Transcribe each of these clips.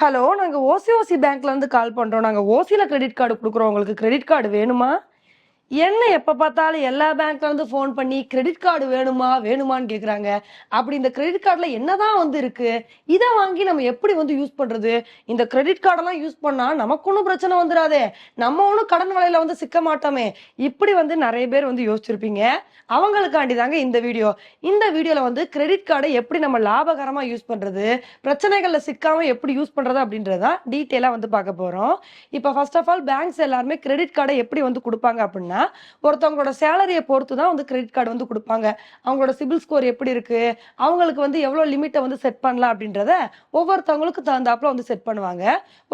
Hello நாங்கள் ஓசிஓசி பேங்க்லேருந்து கால் பண்ணுறோம் நாங்கள் ஓசியில் கிரெடிட் கார்டு கொடுக்குறோம். உங்களுக்கு கிரெடிட் கார்டு வேணுமா? என்ன எப்போ பார்த்தாலும் எல்லா பேங்க்ல இருந்து ஃபோன் பண்ணி கிரெடிட் கார்டு வேணுமா வேணுமான்னு கேட்குறாங்க அப்படி இந்த கிரெடிட் கார்டில் என்னதான் வந்து இருக்கு? இதை வாங்கி நம்ம எப்படி வந்து யூஸ் பண்ணுறது இந்த கிரெடிட் கார்டெல்லாம் யூஸ் பண்ணால் நமக்கு ஒன்றும் பிரச்சனை வந்துடாதே நம்ம ஒன்றும் கடன் வலையில வந்து சிக்க மாட்டோமே. இப்படி வந்து நிறைய பேர் வந்து யோசிச்சிருப்பீங்க. அவங்களுக்காண்டி தாங்க இந்த வீடியோ இந்த வீடியோவில் வந்து கிரெடிட் கார்டை எப்படி நம்ம லாபகரமாக யூஸ் பண்ணுறது பிரச்சனைகளில் சிக்காமல் எப்படி யூஸ் பண்ணுறது அப்படின்றதான் டீட்டெயிலாக வந்து பார்க்க போகிறோம் இப்போ ஃபர்ஸ்ட் ஆஃப் ஆல் பேங்க்ஸ் எல்லாருமே கிரெடிட் கார்டை எப்படி வந்து கொடுப்பாங்க அப்படின்னா ஒருத்தவங்களோட சேலரியை பொறுத்து தான் வந்து கிரெடிட் கார்டு வந்து கொடுப்பாங்க. அவங்களோட சிபில் ஸ்கோர் எப்படி இருக்கு? அவங்களுக்கு வந்து எவ்வளோ லிமிட்டை வந்து செட் பண்ணலாம் அப்படின்றத ஒவ்வொருத்தவங்களுக்கு தகுந்தாப்புல வந்து செட் பண்ணுவாங்க.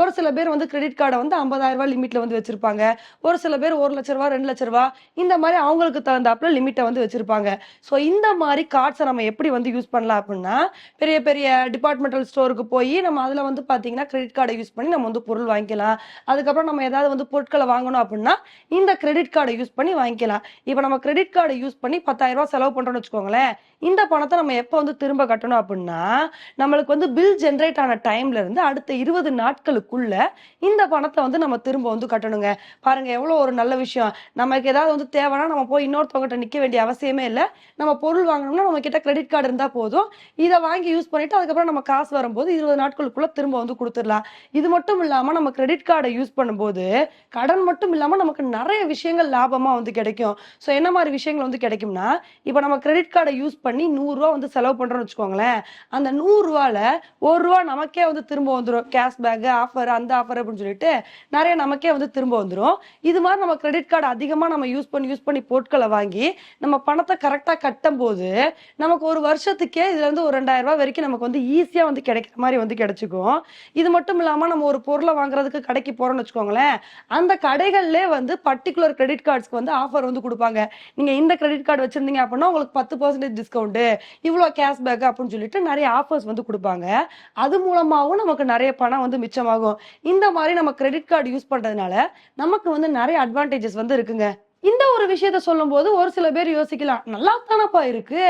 ஒரு சில பேர் வந்து கிரெடிட் கார்டை வந்து ஐம்பதாயிரம் ரூபாய் லிமிட்ல வந்து வச்சிருப்பாங்க. ஒரு சில பேர் ஒரு லட்ச ரூபா ரெண்டு லட்ச ரூபா இந்த மாதிரி அவங்களுக்கு தகுந்தாப்புல லிமிட்டை வந்து வச்சிருப்பாங்க. ஸோ இந்த மாதிரி கார்ட்ஸை நம்ம எப்படி வந்து யூஸ் பண்ணலாம் அப்படின்னா பெரிய பெரிய டிபார்ட்மெண்டல் ஸ்டோருக்கு போய் நம்ம அதில் வந்து பார்த்தீங்கன்னா கிரெடிட் கார்டை யூஸ் பண்ணி நம்ம வந்து பொருள் வாங்கிக்கலாம். அதுக்கப்புறம் நம்ம ஏதாவது வந்து பொருட்களை வாங்கணும் அப்படின்னா இந்த கிரெடிட் கார்டை யூஸ் பண்ணி வாங்கிக்கலாம். இப்போ நம்ம கிரெடிட் கார்டை யூஸ் பண்ணி பத்தாயிரம் ரூபாய் செலவு பண்ணுறோம்னு வச்சுக்கோங்களேன். இந்த பணத்தை நம்ம எப்போ வந்து திரும்ப கட்டணும் அப்படின்னா நம்மளுக்கு வந்து பில் ஜென்ரேட் ஆன டைம்ல இருந்து அடுத்த இருபது நாட்களுக்குள்ள இந்த பணத்தை வந்து நம்ம திரும்ப வந்து கட்டணுங்க. பாருங்க எவ்வளோ ஒரு நல்ல விஷயம். நமக்கு ஏதாவது வந்து தேவைன்னா நம்ம போய் இன்னொருத்தவங்ககிட்ட நிற்க வேண்டிய அவசியமே இல்லை. நம்ம பொருள் வாங்கணும்னா நம்ம கிட்ட கிரெடிட் கார்டு இருந்தால் போதும். இதை வாங்கி யூஸ் பண்ணிட்டு அதுக்கப்புறம் நம்ம காசு வரும்போது இருபது நாட்களுக்குள்ள திரும்ப வந்து கொடுத்துடலாம். இது மட்டும் இல்லாமல் நம்ம கிரெடிட் கார்டை யூஸ் பண்ணும்போது கடன் மட்டும் இல்லாமல் நமக்கு நிறைய விஷயங்கள் லாபமாக வந்து கிடைக்கும். ஸோ என்ன மாதிரி விஷயங்கள் வந்து கிடைக்கும்னா இப்போ நம்ம கிரெடிட் கார்டை யூஸ் பண்ணி நூறுரூவா வந்து செலவு பண்ணுறோம்னு வச்சுக்கோங்களேன் அந்த நூறுரூவாவில் ஒரு ரூபா நமக்கே வந்து திரும்ப வந்துடும் கேஷ் ஆஃபர் அந்த ஆஃபர் அப்படின்னு சொல்லிட்டு நிறைய நமக்கே வந்து திரும்ப வந்துடும் இது மாதிரி நம்ம கிரெடிட் கார்டு அதிகமாக நம்ம யூஸ் பண்ணி யூஸ் பண்ணி பொருட்களை வாங்கி நம்ம பணத்தை கரெக்டாக கட்டும் போது நமக்கு ஒரு வருஷத்துக்கே இதுல இருந்து ஒரு ரெண்டாயிரம் ரூபாய் வரைக்கும் நமக்கு வந்து ஈஸியாக வந்து கிடைக்கிற மாதிரி வந்து கிடைச்சிக்கும். இது மட்டும் இல்லாமல் நம்ம ஒரு பொருளை வாங்குறதுக்கு கடைக்கு போறோம்னு வச்சுக்கோங்களேன் அந்த கடைகள்லே வந்து பர்டிகுலர் கிரெடிட் கார்டு கார்ட்ஸ்க்கு வந்து ஆஃபர் வந்து கொடுப்பாங்க. நீங்க இந்த கிரெடிட் கார்டு வச்சிருந்தீங்க அப்படின்னா உங்களுக்கு பத்து பர்சன்டேஜ் டிஸ்கவுண்ட் இவ்வளோ கேஷ்பேக் அப்படின்னு சொல்லிட்டு நிறைய ஆஃபர்ஸ் வந்து கொடுப்பாங்க. அது மூலமாகவும் நமக்கு நிறைய பணம் வந்து மிச்சமாகும். இந்த மாதிரி நம்ம கிரெடிட் கார்டு யூஸ் பண்ணுறதுனால நமக்கு வந்து நிறைய அட்வான்டேஜஸ் வந்து இருக்குங்க. இந்த ஒரு விஷயத்த சொல்லும்போது ஒரு சில பேர் யோசிக்கலாம் நல்லா தானப்பா இருக்கு.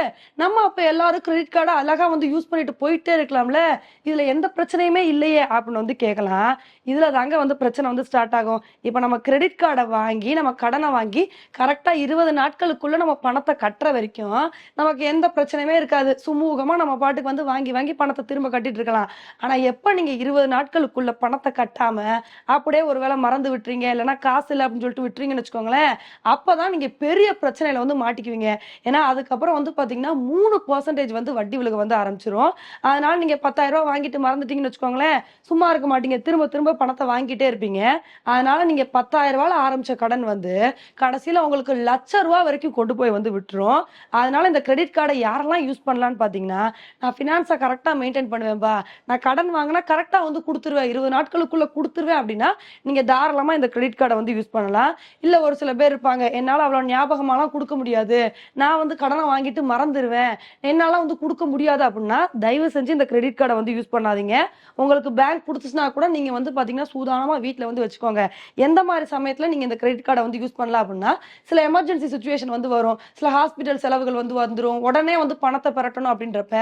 நம்ம அப்ப எல்லாரும் கிரெடிட் கார்டை அழகா வந்து யூஸ் பண்ணிட்டு போயிட்டே இருக்கலாம்ல. இதுல எந்த பிரச்சனையுமே இல்லையே அப்படின்னு வந்து கேட்கலாம் இதுல தாங்க வந்து பிரச்சனை வந்து ஸ்டார்ட் ஆகும். இப்ப நம்ம கிரெடிட் கார்டை வாங்கி நம்ம கடனை வாங்கி கரெக்டா இருபது நாட்களுக்குள்ள நம்ம பணத்தை கட்டுற வரைக்கும் நமக்கு எந்த பிரச்சனையுமே இருக்காது. சுமூகமா நம்ம பாட்டுக்கு வந்து வாங்கி வாங்கி பணத்தை திரும்ப கட்டிட்டு இருக்கலாம். ஆனா எப்ப நீங்க இருபது நாட்களுக்குள்ள பணத்தை கட்டாம அப்படியே ஒருவேளை மறந்து விட்டுறீங்க இல்லைன்னா காசு இல்லை அப்படின்னு சொல்லிட்டு விட்டுறீங்கன்னு வச்சுக்கோங்களேன் அப்பதான் நீங்க பெரிய பிரச்சனையில வந்து மாட்டிக்குவீங்க. ஏன்னா அதுக்கப்புறம் வந்து பாத்தீங்கன்னா மூணு பர்சன்டேஜ் வந்து வட்டி விழுக வந்து ஆரம்பிச்சிரும். அதனால நீங்க பத்தாயிரம் ரூபாய் வாங்கிட்டு மறந்துட்டீங்கன்னு வச்சுக்கோங்களேன் சும்மா இருக்க மாட்டீங்க. திரும்ப திரும்ப பணத்தை வாங்கிட்டே இருப்பீங்க. அதனால நீங்க பத்தாயிரம் ரூபாயில ஆரம்பிச்ச கடன் வந்து கடைசியில உங்களுக்கு லட்ச ரூபா வரைக்கும் கொண்டு போய் வந்து விட்டுரும். அதனால இந்த கிரெடிட் கார்டை யாரெல்லாம் யூஸ் பண்ணலாம்னு பாத்தீங்கன்னா நான் ஃபினான்ஸை கரெக்டா மெயின்டைன் பண்ணுவேன்பா. நான் கடன் வாங்கினா கரெக்டா வந்து கொடுத்துருவேன். இருபது நாட்களுக்குள்ள கொடுத்துருவேன் அப்படின்னா நீங்க தாராளமா இந்த கிரெடிட் கார்டை வந்து யூஸ் பண்ணலாம். இல்ல ஒரு சில பேர் இருப்பாங்க நாங்கள் என்னால் அவ்வளோ ஞாபகமாலாம் கொடுக்க முடியாது. நான் வந்து கடனை வாங்கிட்டு மறந்துடுவேன் என்னால் வந்து கொடுக்க முடியாது அப்படின்னா தயவு செஞ்சு இந்த கிரெடிட் கார்டை வந்து யூஸ் பண்ணாதீங்க. உங்களுக்கு பேங்க் கொடுத்துச்சுன்னா கூட நீங்கள் வந்து பார்த்தீங்கன்னா சூதானமாக வீட்டில் வந்து வச்சுக்கோங்க. எந்த மாதிரி சமயத்தில் நீங்கள் இந்த கிரெடிட் கார்டை வந்து யூஸ் பண்ணலாம் அப்படின்னா சில எமர்ஜென்சி சுச்சுவேஷன் வந்து வரும். சில ஹாஸ்பிட்டல் செலவுகள் வந்து வந்துடும் உடனே வந்து பணத்தை பெறட்டணும் அப்படின்றப்ப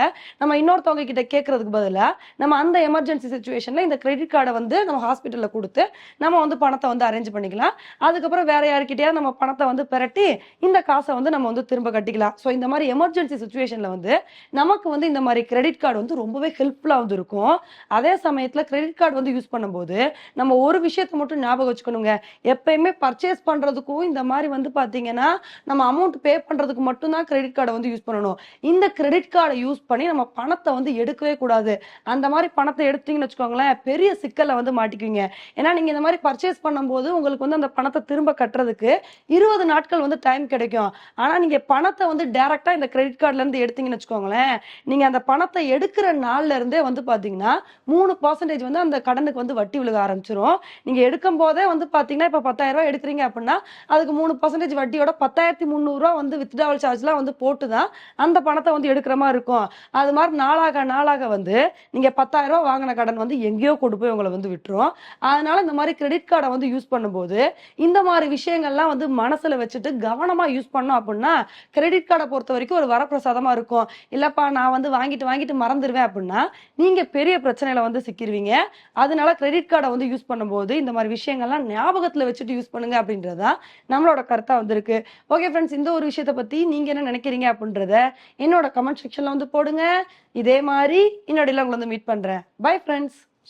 நம்ம இன்னொருத்தவங்க கிட்ட கேட்கறதுக்கு பதிலாக நம்ம அந்த எமர்ஜென்சி சுச்சுவேஷனில் இந்த கிரெடிட் கார்டை வந்து நம்ம ஹாஸ்பிட்டலில் கொடுத்து நம்ம வந்து பணத்தை வந்து அரேஞ்ச் பண்ணிக்கலாம். அதுக்கப்புறம் வேற யாருக்கிட்டயாவது நம்ம பணத்தை வந்து பெரட்டி இந்த காசை வந்து நம்ம வந்து திரும்ப கட்டிக்கலாம். ஸோ இந்த மாதிரி எமர்ஜென்சி சுச்சுவேஷனில் வந்து நமக்கு வந்து இந்த மாதிரி கிரெடிட் கார்டு வந்து ரொம்பவே ஹெல்ப்ஃபுல்லாக வந்து இருக்கும். அதே சமயத்தில் கிரெடிட் கார்டு வந்து யூஸ் பண்ணும்போது நம்ம ஒரு விஷயத்தை மட்டும் ஞாபகம் வச்சுக்கணுங்க. எப்பயுமே பர்ச்சேஸ் பண்ணுறதுக்கும் இந்த மாதிரி வந்து பார்த்தீங்கன்னா நம்ம அமௌண்ட் பே பண்ணுறதுக்கு மட்டும்தான் கிரெடிட் கார்டை வந்து யூஸ் பண்ணணும். இந்த கிரெடிட் கார்டை யூஸ் பண்ணி நம்ம பணத்தை வந்து எடுக்கவே கூடாது. அந்த மாதிரி பணத்தை எடுத்தீங்கன்னு வச்சுக்கோங்களேன் பெரிய சிக்கலை வந்து மாட்டிக்குவீங்க. ஏன்னா நீங்கள் இந்த மாதிரி பர்ச்சேஸ் பண்ணும்போது உங்களுக்கு வந்து அந்த பணத்தை திரும்ப கட்டுறதுக்கு இருபது நாட்கள் வந்து டைம் கிடைக்கும். ஆனால் நீங்கள் பணத்தை வந்து டேரெக்டாக இந்த கிரெடிட் கார்டுலேருந்து எடுத்தீங்கன்னு வச்சுக்கோங்களேன் நீங்கள் அந்த பணத்தை எடுக்கிற நாள்ல இருந்தே வந்து பார்த்தீங்கன்னா மூணு பர்சன்டேஜ் வந்து அந்த கடனுக்கு வந்து வட்டி விழுக ஆரம்பிச்சிரும். நீங்கள் எடுக்கும் போதே வந்து பார்த்தீங்கன்னா இப்போ பத்தாயிரம் எடுக்கிறீங்க அப்படின்னா அதுக்கு மூணு பர்சன்டேஜ் வட்டியோட பத்தாயிரத்தி முந்நூறுரூவா வந்து வித்ட்ராவல் சார்ஜ்லாம் வந்து போட்டு தான் அந்த பணத்தை வந்து எடுக்கிற மாதிரி இருக்கும். அது மாதிரி நாளாக நாளாக வந்து நீங்கள் பத்தாயிரம் வாங்கின கடன் வந்து எங்கேயோ கொண்டு போய் உங்களை வந்து விட்டுரும். அதனால இந்த மாதிரி கிரெடிட் கார்டை வந்து யூஸ் பண்ணும்போது இந்த மாதிரி விஷயங்கள்லாம் வந்து மனசுல வச்சுட்டு கவனமா யூஸ் பண்ணோம் அப்படின்னா கிரெடிட் கார்டை பொறுத்த வரைக்கும் ஒரு வரப்பிரசாதமா இருக்கும். இல்லப்பா நான் வந்து வாங்கிட்டு வாங்கிட்டு மறந்துடுவேன் அப்படின்னா நீங்க பெரிய பிரச்சனையில வந்து சிக்கிருவீங்க. அதனால கிரெடிட் கார்டை வந்து யூஸ் பண்ணும்போது இந்த மாதிரி விஷயங்கள்லாம் ஞாபகத்துல வச்சுட்டு யூஸ் பண்ணுங்க அப்படின்றதா நம்மளோட கருத்தா வந்திருக்கு. ஓகே ஃப்ரெண்ட்ஸ் இந்த ஒரு விஷயத்தை பத்தி நீங்க என்ன நினைக்கிறீங்க அப்படின்றத என்னோட கமெண்ட் செக்ஷன்ல வந்து போடுங்க. இதே மாதிரி இன்னொடையில உங்களை வந்து மீட் பண்றேன். Bye friends